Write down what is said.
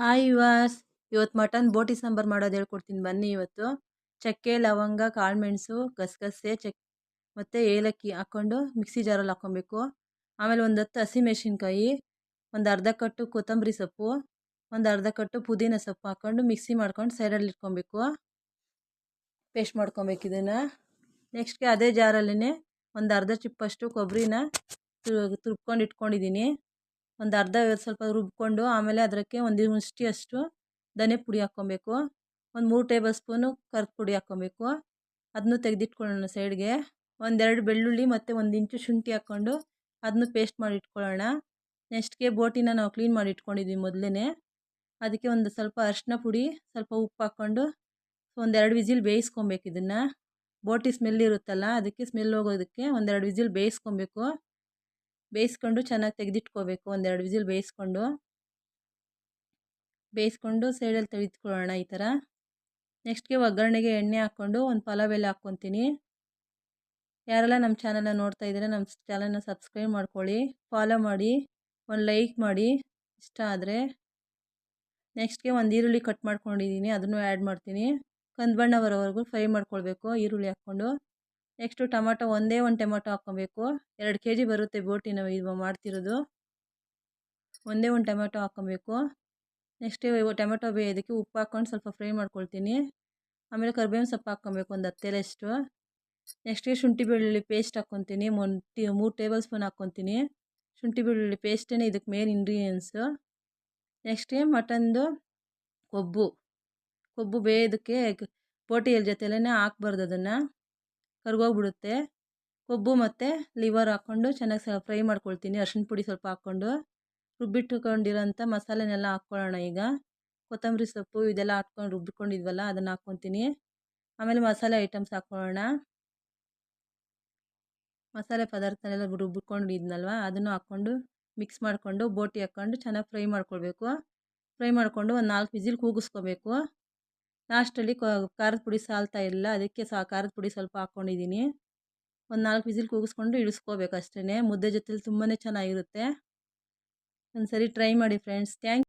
Hi ವಾಸ್ ಇವತ್ತು mutton ಬೋಟಿ ಸಾಂಬಾರು ಮಾಡೋದು ಹೇಳ್ಕೊಡ್ತೀನಿ ಬನ್ನಿ ಇವತ್ತು. ಚಕ್ಕೆ, ಲವಂಗ ಕಾಳುಮೆಣಸು ಗಸಗಸೆ ಚಕ್ ಮತ್ತು ಏಲಕ್ಕಿ ಹಾಕ್ಕೊಂಡು ಮಿಕ್ಸಿ ಜಾರಲ್ಲಿ ಹಾಕ್ಕೊಬೇಕು. ಆಮೇಲೆ ಒಂದು ಹತ್ತು ಹಸಿಮೆಣ್ಸಿನ್ಕಾಯಿ ಒಂದು ಅರ್ಧ ಕಟ್ಟು ಕೊತ್ತಂಬರಿ ಸೊಪ್ಪು, ಒಂದು ಅರ್ಧ ಕಟ್ಟು ಪುದೀನ ಸೊಪ್ಪು ಹಾಕ್ಕೊಂಡು ಮಿಕ್ಸಿ ಮಾಡ್ಕೊಂಡು ಸೈಡಲ್ಲಿ ಇಟ್ಕೊಬೇಕು. ಪೇಸ್ಟ್ ಮಾಡ್ಕೊಬೇಕು ಇದನ್ನು. ನೆಕ್ಸ್ಟ್ಗೆ ಅದೇ ಜಾರಲ್ಲೇ ಒಂದು ಅರ್ಧ ಚಿಪ್ಪಷ್ಟು ಕೊಬ್ಬರಿನ ತುರ್ಕೊಂಡು ಇಟ್ಕೊಂಡಿದ್ದೀನಿ ಒಂದು ಅರ್ಧ ಸ್ವಲ್ಪ ರುಬ್ಕೊಂಡು ಆಮೇಲೆ ಅದಕ್ಕೆ ಒಂದು ಮುಷ್ಟಿಯಷ್ಟು ಧನೆ ಪುಡಿ ಹಾಕ್ಕೊಬೇಕು. ಒಂದು ಮೂರು ಟೇಬಲ್ ಸ್ಪೂನು ಕರ್ದು ಪುಡಿ ಹಾಕ್ಕೊಬೇಕು. ಅದನ್ನು ತೆಗೆದಿಟ್ಕೊಳ್ಳೋಣ ಸೈಡ್ಗೆ. ಒಂದೆರಡು ಬೆಳ್ಳುಳ್ಳಿ ಮತ್ತು ಒಂದು ಇಂಚು ಶುಂಠಿ ಹಾಕ್ಕೊಂಡು ಅದನ್ನು ಪೇಸ್ಟ್ ಮಾಡಿ ಇಟ್ಕೊಳ್ಳೋಣ ನೆಕ್ಸ್ಟ್ಗೆ ಬೋಟಿನ ನಾವು ಕ್ಲೀನ್ ಮಾಡಿ ಇಟ್ಕೊಂಡಿದ್ವಿ ಮೊದಲೇ ಅದಕ್ಕೆ ಒಂದು ಸ್ವಲ್ಪ ಅರಿಶಿನ ಪುಡಿ, ಸ್ವಲ್ಪ ಉಪ್ಪು ಹಾಕ್ಕೊಂಡು ಒಂದೆರಡು ವಿಜಿಲ್ ಬೇಯಿಸ್ಕೊಬೇಕು ಇದನ್ನು. ಬೋಟಿ ಸ್ಮೆಲ್ ಇರುತ್ತಲ್ಲ, ಅದಕ್ಕೆ ಸ್ಮೆಲ್ ಹೋಗೋದಕ್ಕೆ ಒಂದೆರಡು ವಿಜಿಲ್ ಬೇಯಿಸ್ಕೊಬೇಕು. ಬೇಯಿಸ್ಕೊಂಡು ಚೆನ್ನಾಗಿ ತೆಗೆದಿಟ್ಕೋಬೇಕು. ಒಂದೆರಡು ವಿಸಿಲ್ ಬೇಯಿಸ್ಕೊಂಡು. ಬೇಯಿಸ್ಕೊಂಡು ಸೈಡಲ್ಲಿ ತೆಗೆದುಕೊಳ್ಳೋಣ ಈ ಥರ. ನೆಕ್ಸ್ಟ್ಗೆ ಒಗ್ಗರಣೆಗೆ ಎಣ್ಣೆ ಹಾಕ್ಕೊಂಡು ಒಂದು ಪಲಾವ್ ಎಲೆ ಹಾಕ್ಕೊತೀನಿ. ಯಾರೆಲ್ಲ ನಮ್ಮ ಚಾನಲ್ನ ನೋಡ್ತಾ ಇದ್ದಾರೆ, ನಮ್ಮ ಚಾನಲ್ನ ಸಬ್ಸ್ಕ್ರೈಬ್ ಮಾಡ್ಕೊಳ್ಳಿ, ಫಾಲೋ ಮಾಡಿ, ಒಂದು ಲೈಕ್ ಮಾಡಿ, ಇಷ್ಟ ಆದರೆ. ನೆಕ್ಸ್ಟ್ಗೆ ಒಂದು ಈರುಳ್ಳಿ ಕಟ್ ಮಾಡ್ಕೊಂಡಿದ್ದೀನಿ, ಅದನ್ನು ಆ್ಯಡ್ ಮಾಡ್ತೀನಿ. ಕಂದು ಬಣ್ಣ ಬರೋವರೆಗೂ ಫ್ರೈ ಮಾಡ್ಕೊಳ್ಬೇಕು, ಈರುಳ್ಳಿ ಹಾಕ್ಕೊಂಡು. ನೆಕ್ಸ್ಟು ಟೊಮೊಟೊ ಒಂದೇ ಒಂದು ಟೊಮೊಟೊ ಹಾಕ್ಕೊಬೇಕು. ಎರಡು ಕೆ ಜಿ ಬರುತ್ತೆ ಬೋಟಿ ನಾವು ಇವಾಗ ಮಾಡ್ತಿರೋದು. ಒಂದೇ ಒಂದು ಟೊಮೆಟೊ ಹಾಕ್ಕೊಬೇಕು. ನೆಕ್ಸ್ಟ್ ಟೊಮೆಟೊ ಬೇಯೋದಕ್ಕೆ ಉಪ್ಪು ಹಾಕ್ಕೊಂಡು ಸ್ವಲ್ಪ ಫ್ರೈ ಮಾಡ್ಕೊಳ್ತೀನಿ. ಆಮೇಲೆ ಕರ್ಬೇವಿನ ಸೊಪ್ಪು ಹಾಕ್ಕೊಬೇಕು ಒಂದು ಹತ್ತೆಲೆಷ್ಟು. ನೆಕ್ಸ್ಟ್ ಶುಂಠಿ ಬೆಳ್ಳುಳ್ಳಿ ಪೇಸ್ಟ್ ಹಾಕ್ಕೊತೀನಿ. ಮೂರು ಟೇಬಲ್ ಸ್ಪೂನ್ ಹಾಕ್ಕೊತೀನಿ. ಶುಂಠಿ ಬೆಳ್ಳುಳ್ಳಿ ಪೇಸ್ಟೇ ಇದಕ್ಕೆ ಮೇನ್ ಇಂಗ್ರೀಡಿಯೆಂಟ್ಸು ನೆಕ್ಸ್ಟ್ ಮಟನ್ದು ಕೊಬ್ಬು. ಕೊಬ್ಬು ಬೇಯೋದಕ್ಕೆ ಬೋಟಿಯಲ್ಲಿ ಜೊತೆಲೇ ಹಾಕ್ಬಾರ್ದು ಅದನ್ನು. ಕರ್ಗೋಗ್ಬಿಡುತ್ತೆ. ಕೊಬ್ಬು ಮತ್ತು ಲಿವರ್ ಹಾಕ್ಕೊಂಡು ಚೆನ್ನಾಗಿ ಸ ಫ್ರೈ ಮಾಡ್ಕೊಳ್ತೀನಿ. ಅರ್ಶಿಣ ಪುಡಿ ಸ್ವಲ್ಪ ಹಾಕ್ಕೊಂಡು. ರುಬ್ಬಿಟ್ಟುಕೊಂಡಿರೋಂಥ ಮಸಾಲೆನೆಲ್ಲ ಹಾಕ್ಕೊಳ್ಳೋಣ ಈಗ. ಕೊತ್ತಂಬರಿ ಸೊಪ್ಪು ಇದೆಲ್ಲ ಹಾಕ್ಕೊಂಡು ರುಬ್ಬಿಕೊಂಡಿದ್ವಲ್ಲ ಅದನ್ನು ಹಾಕ್ಕೊತೀನಿ. ಆಮೇಲೆ ಮಸಾಲೆ ಐಟಮ್ಸ್ ಹಾಕ್ಕೊಳ್ಳೋಣ. ಮಸಾಲೆ ಪದಾರ್ಥನೆಲ್ಲ ರುಬ್ಬಿಕೊಂಡಿದ್ನಲ್ವ ಅದನ್ನು ಹಾಕ್ಕೊಂಡು ಮಿಕ್ಸ್ ಮಾಡಿಕೊಂಡು ಬೋಟಿ ಹಾಕ್ಕೊಂಡು ಚೆನ್ನಾಗಿ ಫ್ರೈ ಮಾಡ್ಕೊಳ್ಬೇಕು. ಫ್ರೈ ಮಾಡಿಕೊಂಡು ಒಂದು ನಾಲ್ಕು ವಿಸಿಲ್ ಕೂಗಿಸ್ಕೋಬೇಕು. ಲಾಸ್ಟಲ್ಲಿ ಖಾರದ ಪುಡಿ ಸಾಲ್ತಾ ಇಲ್ಲ ಅದಕ್ಕೆ ಸಹ ಖಾರದ ಪುಡಿ ಸ್ವಲ್ಪ ಹಾಕ್ಕೊಂಡಿದ್ದೀನಿ ಒಂದು ನಾಲ್ಕು ವಿಸಿಲ್ ಕೂಗಿಸ್ಕೊಂಡು ಇಳಿಸ್ಕೋಬೇಕು ಅಷ್ಟೇ ಮುದ್ದೆ ಜೊತೆಲಿ ತುಂಬಾ ಚೆನ್ನಾಗಿರುತ್ತೆ. ಒಂದು ಸರಿ ಟ್ರೈ ಮಾಡಿ ಫ್ರೆಂಡ್ಸ್. ಥ್ಯಾಂಕ್